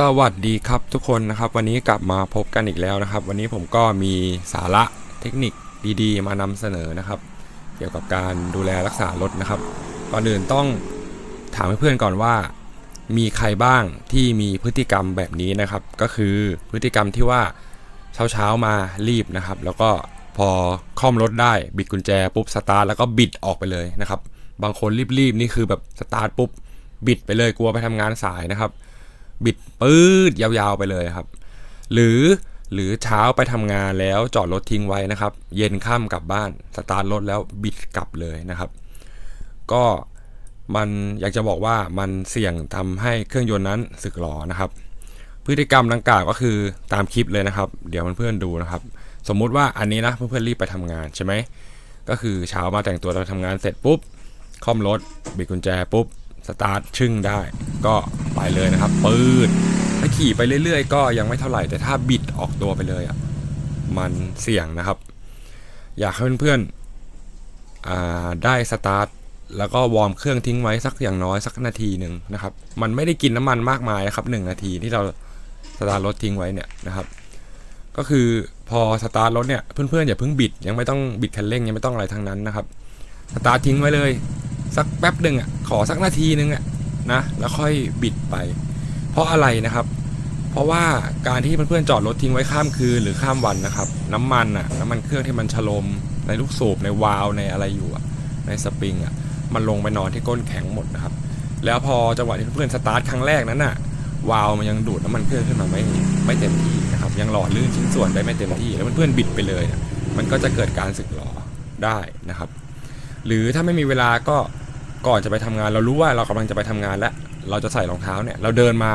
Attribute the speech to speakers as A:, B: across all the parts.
A: สวัสดีครับทุกคนนะครับ วันนี้กลับมาพบกันอีกแล้วนะครับ วันนี้ผมก็มีสาระเทคนิคดีๆ มานำเสนอนะครับ เกี่ยวกับการดูแลรักษารถนะครับก่อนอื่นต้องถามเพื่อนๆก่อนว่า มีใครบ้างที่มีพฤติกรรมแบบนี้นะครับ ก็คือพฤติกรรมที่ว่าเช้าๆมารีบนะครับ แล้วก็พอค่อมรถได้บิดกุญแจปุ๊บสตาร์ทแล้วก็บิดออกไปเลยนะครับ บางคนรีบๆนี่คือแบบสตาร์ทปุ๊บบิดไปเลยกลัวไปทำงานสายนะครับ บิดปื๊ดยาวๆไปเลยครับ หรือหรือเช้าไปทำงานแล้วจอดรถทิ้งไว้นะครับ เย็นค่ำกลับบ้านสตาร์ทรถแล้วบิดกลับเลยนะครับ ก็มันอยากจะบอกว่ามันเสี่ยงทำให้เครื่องยนต์นั้นสึกหรอนะครับ พฤติกรรมดังกล่าวก็คือตามคลิปเลยนะครับ เดี๋ยวเพื่อนๆดูนะครับ สมมุติว่าอันนี้นะเพื่อนๆรีบไปทำงานใช่ไหมก็คือเช้ามาแต่งตัวเราทำงานเสร็จปุ๊บค่อมรถบิดกุญแจปุ๊บสตาร์ทชึ่งได้ ก็ ไปเลยนะครับปืดถ้าขี่ไปเรื่อยๆ ก็ยังไม่เท่าไหร่แต่ถ้าบิดออกตัวไปเลยอะมันเสี่ยงนะครับ อยากให้เพื่อนๆได้สตาร์ทแล้วก็วอร์มเครื่องทิ้งไว้สักอย่างน้อยสักนาทีหนึ่งนะครับ มันไม่ได้กินน้ำมันมากมายนะครับหนึ่งนาทีที่เราสตาร์ทรถทิ้งไว้เนี่ยนะครับ ก็คือพอสตาร์ทรถเนี่ยเพื่อนๆอย่าเพิ่งบิดยังไม่ต้องบิดคันเร่งยังไม่ต้องอะไรทั้งนั้นนะครับสตาร์ททิ้งไว้เลย สักแป๊บหนึ่งอะขอสักนาทีหนึ่งอะ นะแล้วค่อยบิดไป เพราะอะไรนะครับ เพราะว่าการที่เพื่อนๆจอดรถทิ้งไว้ข้ามคืนหรือข้ามวันนะครับ น้ำมันอะน้ำมันเครื่องที่มันชโลมในลูกสูบในวาล์วในอะไรอยู่อะในสปริงอะมันลงไปนอนที่ก้นแข็งหมดนะครับ แล้วพอจังหวะที่เพื่อนๆสตาร์ทครั้งแรกนั้นน่ะวาล์วมันยังดูดน้ำมันเครื่องขึ้นมาไม่ไม่เต็มที่นะครับ ยังหล่อลื่นชิ้นส่วนได้ไม่เต็มที่ แล้วเพื่อนๆบิดไปเลยนี่ยมันก็จะเกิดการสึกหรอได้นะครับ หรือถ้าไม่มีเวลาก็ ก่อนจะไปทำงานเรารู้ว่าเรากำลังจะไปทำงานแล้วเราจะใส่รองเท้าเนี่ยเราเดินมา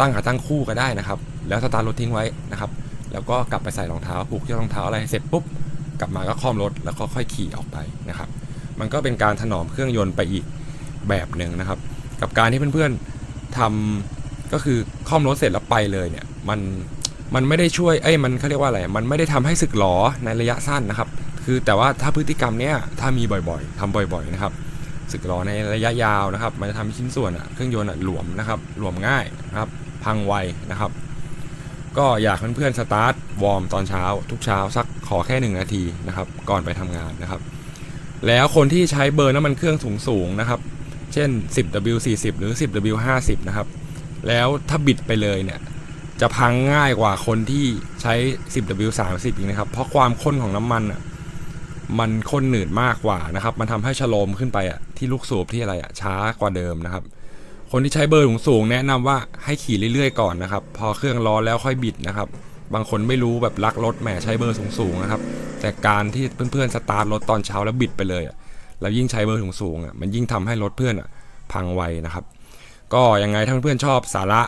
A: ตั้งขาตั้งคู่ก็ได้นะครับ แล้วสตาร์ทรถทิ้งไว้นะครับ แล้วก็กลับไปใส่รองเท้าผูกเชือกรองเท้าอะไรเสร็จปุ๊บกลับมาก็คล่อมรถแล้วก็ค่อยขี่ออกไปนะครับ มันก็เป็นการถนอมเครื่องยนต์ไปอีกแบบหนึ่งนะครับ กับการที่เพื่อนๆทำก็คือคล่อมรถเสร็จแล้วไปเลยเนี่ยมันมันไม่ได้ช่วยเอ้ยมันเขาเรียกว่าอะไรมันไม่ได้ทำให้สึกหรอในระยะสั้นนะครับ คือแต่ว่าถ้าพฤติกรรมเนี้ยถ้ามีบ่อยๆทำบ่อย ๆนะครับ สึกหรอในระยะยาวนะครับ มันจะทำให้ชิ้นส่วนเครื่องยนต์หลวมนะครับหลวมง่ายนะครับ พังไวนะครับ ก็อยากเพื่อนๆสตาร์ทวอร์มตอนเช้า ทุกเช้าสักขอแค่หนึ่งนาทีนะครับ ก่อนไปทำงานนะครับ แล้วคนที่ใช้เบอร์น้ำมันเครื่องสูงๆนะครับ เช่น 10W40 หรือ 10W50 นะครับแล้วถ้าบิดไปเลยเนี่ยจะพังง่ายกว่าคนที่ใช้ 10W30 อีกนะครับ เพราะความข้นของน้ำมันอะ มันข้นหนืดมากกว่านะครับ มันทำให้ชะโลมขึ้นไปอะที่ลูกสูบที่อะไรอะช้ากว่าเดิมนะครับ คนที่ใช้เบอร์สูงๆแนะนำว่าให้ขี่เรื่อยๆก่อนนะครับ พอเครื่องร้อนแล้วค่อยบิดนะครับ บางคนไม่รู้แบบลักรถแหมใช้เบอร์สูงๆนะครับ แต่การที่เพื่อนๆสตาร์ทรถตอนเช้าแล้วบิดไปเลยอะแล้วยิ่งใช้เบอร์สูงๆอะมันยิ่งทำให้รถเพื่อนอะพังไวนะครับ ก็ยังไงถ้าเพื่อนๆชอบสาระ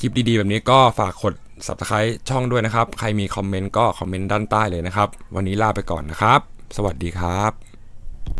A: คลิปดีๆ แบบนี้ก็ฝากกด subscribe ช่องด้วยนะครับ ใครมีคอมเมนต์ก็คอมเมนต์ด้านใต้เลยนะครับ วันนี้ลาไปก่อนนะครับ สวัสดีครับ